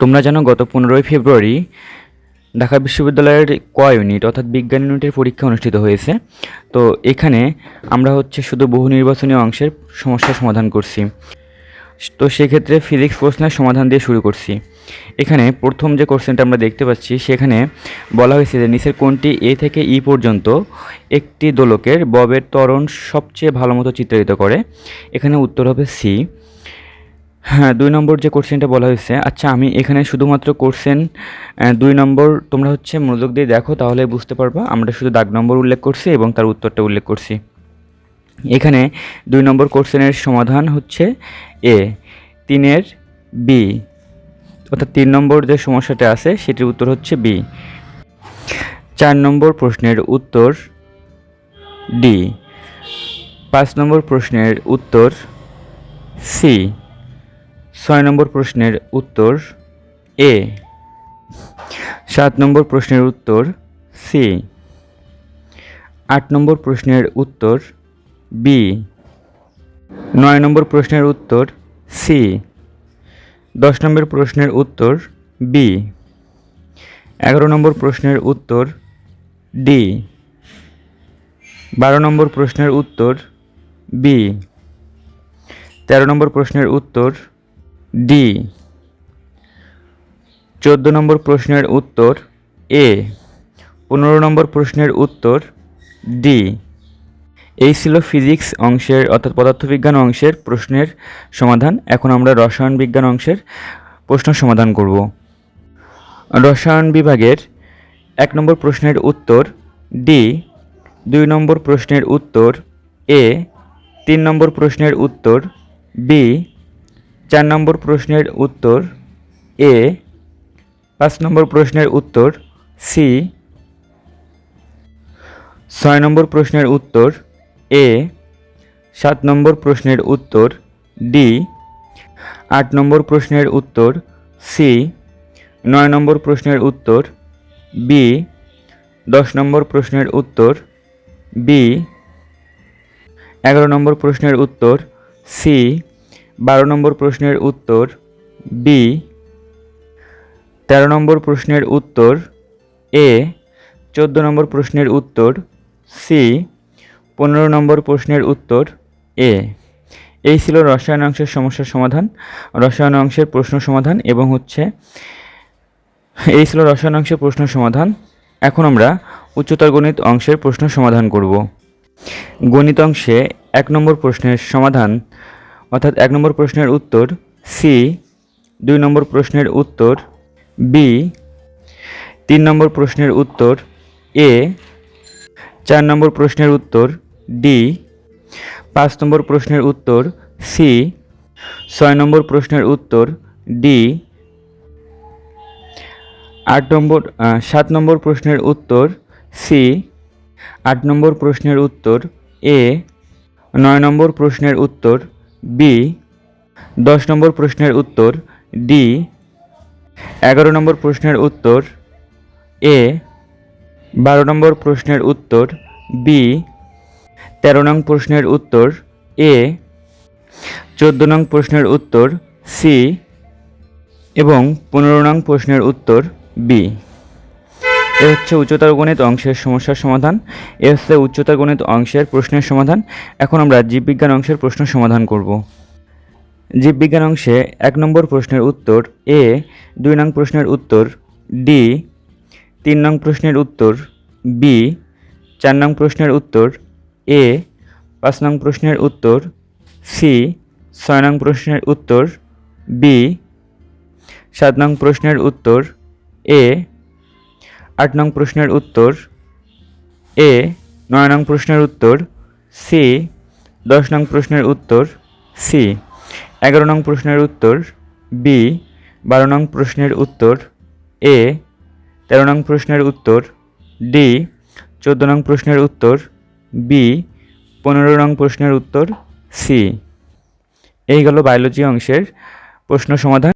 তোমরা জানো গত পনেরোই ফেব্রুয়ারি ঢাকা বিশ্ববিদ্যালয়ের ক ইউনিট অর্থাৎ বিজ্ঞান ইউনিটের পরীক্ষা অনুষ্ঠিত হয়েছে। তো এখানে আমরা হচ্ছে শুধু বহু নির্বাচনী অংশের সমস্যার সমাধান করছি। তো সেক্ষেত্রে ফিজিক্স প্রশ্নের সমাধান দিয়ে শুরু করছি। এখানে প্রথম যে কোশ্চেনটা আমরা দেখতে পাচ্ছি, সেখানে বলা হয়েছে যে নিচের কোনটি এ থেকে ই পর্যন্ত একটি দোলকের ববের ত্বরণ সবচেয়ে ভালো মতো চিত্রায়িত করে। এখানে উত্তর হবে সি। হ্যাঁ দুই নম্বর যে কোশ্চেনটা বলা হয়েছে আচ্ছা আমি এখানে শুধুমাত্র কোশ্চেন দুই নম্বর তোমরা হচ্ছে মনোযোগ দিয়ে দেখো, তাহলে বুঝতে পারবা। আমরা শুধু দাগ নম্বর উল্লেখ করছি এবং তার উত্তরটা উল্লেখ করছি। এখানে দুই নম্বর কোশ্চেনের সমাধান হচ্ছে এ তিনের বি অর্থাৎ তিন নম্বর যে সমস্যাটা আছে, সেটির উত্তর হচ্ছে বি চার নম্বর প্রশ্নের উত্তর ডি পাঁচ নম্বর প্রশ্নের উত্তর সি ছয় নম্বর প্রশ্নের উত্তর এ। সাত নম্বর প্রশ্নের উত্তর সি। আট নম্বর প্রশ্নের উত্তর বি। নয় নম্বর প্রশ্নের উত্তর সি। দশ নম্বর প্রশ্নের উত্তর বি। এগারো নম্বর প্রশ্নের উত্তর ডি। বারো নম্বর প্রশ্নের উত্তর বি। তেরো নম্বর প্রশ্নের উত্তর ডি। চোদ্দ নম্বর প্রশ্নের উত্তর এ। পনেরো নম্বর প্রশ্নের উত্তর ডি। এই ছিল ফিজিক্স অংশের, অর্থাৎ পদার্থবিজ্ঞান অংশের প্রশ্নের সমাধান। এখন আমরা রসায়ন বিজ্ঞান অংশের প্রশ্ন সমাধান করব। রসায়ন বিভাগের এক নম্বর প্রশ্নের উত্তর ডি, দুই নম্বর প্রশ্নের উত্তর এ, তিন নম্বর প্রশ্নের উত্তর বি চার নম্বর প্রশ্নের উত্তর এ, পাঁচ নম্বর প্রশ্নের উত্তর সি, ছয় নম্বর প্রশ্নের উত্তর এ, সাত নম্বর প্রশ্নের উত্তর ডি, আট নম্বর প্রশ্নের উত্তর সি, নয় নম্বর প্রশ্নের উত্তর বি, দশ নম্বর প্রশ্নের উত্তর বি, এগারো নম্বর প্রশ্নের উত্তর সি বারো নম্বর প্রশ্নের উত্তর বি। তেরো নম্বর প্রশ্নের উত্তর এ। চোদ্দ নম্বর প্রশ্নের উত্তর সি। পনেরো নম্বর প্রশ্নের উত্তর এ। এই ছিল রসায়ন অংশের সমস্যার সমাধান, রসায়ন অংশের প্রশ্ন সমাধান এবং হচ্ছে এই ছিল রসায়ন অংশের প্রশ্ন সমাধান। এখন আমরা উচ্চতর গণিত অংশের প্রশ্ন সমাধান করব। গণিত অংশে এক নম্বর প্রশ্নের সমাধান অর্থাৎ এক নম্বর প্রশ্নের উত্তর সি, দুই নম্বর প্রশ্নের উত্তর বি, তিন নম্বর প্রশ্নের উত্তর এ, চার নম্বর প্রশ্নের উত্তর ডি, পাঁচ নম্বর প্রশ্নের উত্তর সি, ছয় নম্বর প্রশ্নের উত্তর ডি, আট নম্বর সাত নম্বর প্রশ্নের উত্তর সি, আট নম্বর প্রশ্নের উত্তর এ, নয় নম্বর প্রশ্নের উত্তর বি দশ নম্বর প্রশ্নের উত্তর ডি এগারো নম্বর প্রশ্নের উত্তর এ বারো নম্বর প্রশ্নের উত্তর বি তেরো নং প্রশ্নের উত্তর এ চোদ্দ নং প্রশ্নের উত্তর সি এবং পনেরো নং প্রশ্নের উত্তর বি এ হচ্ছে উচ্চতর গণিত অংশের সমস্যার সমাধান। এ হচ্ছে উচ্চতর গণিত অংশের প্রশ্নের সমাধান। এখন আমরা জীববিজ্ঞান অংশের প্রশ্ন সমাধান করব। জীববিজ্ঞান অংশে এক নম্বর প্রশ্নের উত্তর এ, দুই নং প্রশ্নের উত্তর ডি, তিন নং প্রশ্নের উত্তর বি, চার নং প্রশ্নের উত্তর এ, পাঁচ নং প্রশ্নের উত্তর সি, ছয় নং প্রশ্নের উত্তর বি, সাত নং প্রশ্নের উত্তর এ আট নং প্রশ্নের উত্তর, এ নয় নং প্রশ্নের উত্তর, সি দশ নং প্রশ্নের উত্তর, সি এগারো নং প্রশ্নের উত্তর, বি বারো নং প্রশ্নের উত্তর, এ তেরো নং প্রশ্নের উত্তর, ডি চোদ্দ নং প্রশ্নের উত্তর, বি পনেরো নং প্রশ্নের উত্তর, সি। এই গেল বায়োলজি অংশের প্রশ্ন সমাধান।